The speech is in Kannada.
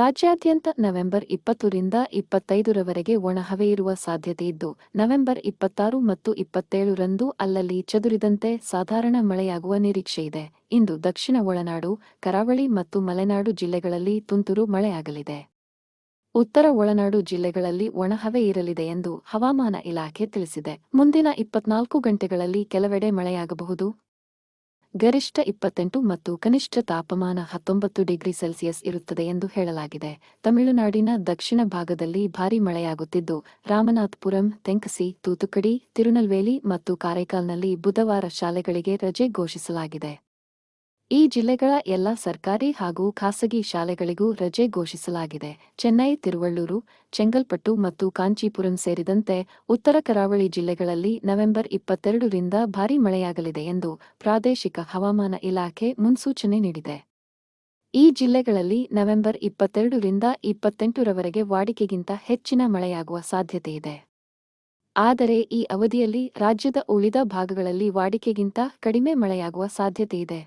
ರಾಜ್ಯಾದ್ಯಂತ ನವೆಂಬರ್ ಇಪ್ಪತ್ತರಿಂದ ಇಪ್ಪತ್ತೈದರವರೆಗೆ ಒಣಹವೆ ಇರುವ ಸಾಧ್ಯತೆಯಿದ್ದು ನವೆಂಬರ್ ಇಪ್ಪತ್ತಾರು ಮತ್ತು ಇಪ್ಪತ್ತೇಳರಂದು ಅಲ್ಲಲ್ಲಿ ಚದುರಿದಂತೆ ಸಾಧಾರಣ ಮಳೆಯಾಗುವ ನಿರೀಕ್ಷೆಯಿದೆ ಇಂದು. ದಕ್ಷಿಣ ಒಳನಾಡು, ಕರಾವಳಿ ಮತ್ತು ಮಲೆನಾಡು ಜಿಲ್ಲೆಗಳಲ್ಲಿ ತುಂತುರು ಮಳೆಯಾಗಲಿದೆ. ಉತ್ತರ ಒಳನಾಡು ಜಿಲ್ಲೆಗಳಲ್ಲಿ ಒಣಹವೆ ಇರಲಿದೆ ಎಂದು ಹವಾಮಾನ ಇಲಾಖೆ ತಿಳಿಸಿದೆ. ಮುಂದಿನ ಇಪ್ಪತ್ನಾಲ್ಕು ಗಂಟೆಗಳಲ್ಲಿ ಕೆಲವೆಡೆ ಮಳೆಯಾಗಬಹುದು. ಗರಿಷ್ಠ ಇಪ್ಪತ್ತೆಂಟು ಮತ್ತು ಕನಿಷ್ಠ ತಾಪಮಾನ ಹತ್ತೊಂಬತ್ತು ಡಿಗ್ರಿ ಸೆಲ್ಸಿಯಸ್ ಇರುತ್ತದೆ ಎಂದು ಹೇಳಲಾಗಿದೆ. ತಮಿಳುನಾಡಿನ ದಕ್ಷಿಣ ಭಾಗದಲ್ಲಿ ಭಾರೀ ಮಳೆಯಾಗುತ್ತಿದ್ದು, ರಾಮನಾಥ್ಪುರಂ, ತೆಂಕಸಿ, ತೂತುಕಡಿ, ತಿರುನಲ್ವೇಲಿ ಮತ್ತು ಕಾರೈಕಾಲ್ನಲ್ಲಿ ಬುಧವಾರ ಶಾಲೆಗಳಿಗೆ ರಜೆ ಘೋಷಿಸಲಾಗಿದೆ. ಈ ಜಿಲ್ಲೆಗಳ ಎಲ್ಲ ಸರ್ಕಾರಿ ಹಾಗೂ ಖಾಸಗಿ ಶಾಲೆಗಳಿಗೂ ರಜೆ ಘೋಷಿಸಲಾಗಿದೆ. ಚೆನ್ನೈ, ತಿರುವಳ್ಳೂರು, ಚೆಂಗಲ್ಪಟ್ಟು ಮತ್ತು ಕಾಂಚೀಪುರಂ ಸೇರಿದಂತೆ ಉತ್ತರ ಕರಾವಳಿ ಜಿಲ್ಲೆಗಳಲ್ಲಿ ನವೆಂಬರ್ ಇಪ್ಪತ್ತೆರಡರಿಂದ ಭಾರೀ ಮಳೆಯಾಗಲಿದೆ ಎಂದು ಪ್ರಾದೇಶಿಕ ಹವಾಮಾನ ಇಲಾಖೆ ಮುನ್ಸೂಚನೆ ನೀಡಿದೆ. ಈ ಜಿಲ್ಲೆಗಳಲ್ಲಿ ನವೆಂಬರ್ ಇಪ್ಪತ್ತೆರಡರಿಂದ ಇಪ್ಪತ್ತೆಂಟರವರೆಗೆ ವಾಡಿಕೆಗಿಂತ ಹೆಚ್ಚಿನ ಮಳೆಯಾಗುವ ಸಾಧ್ಯತೆಯಿದೆ ಆದರೆ ಈ ಅವಧಿಯಲ್ಲಿ ರಾಜ್ಯದ ಉಳಿದ ಭಾಗಗಳಲ್ಲಿ ವಾಡಿಕೆಗಿಂತ ಕಡಿಮೆ ಮಳೆಯಾಗುವ ಸಾಧ್ಯತೆಯಿದೆ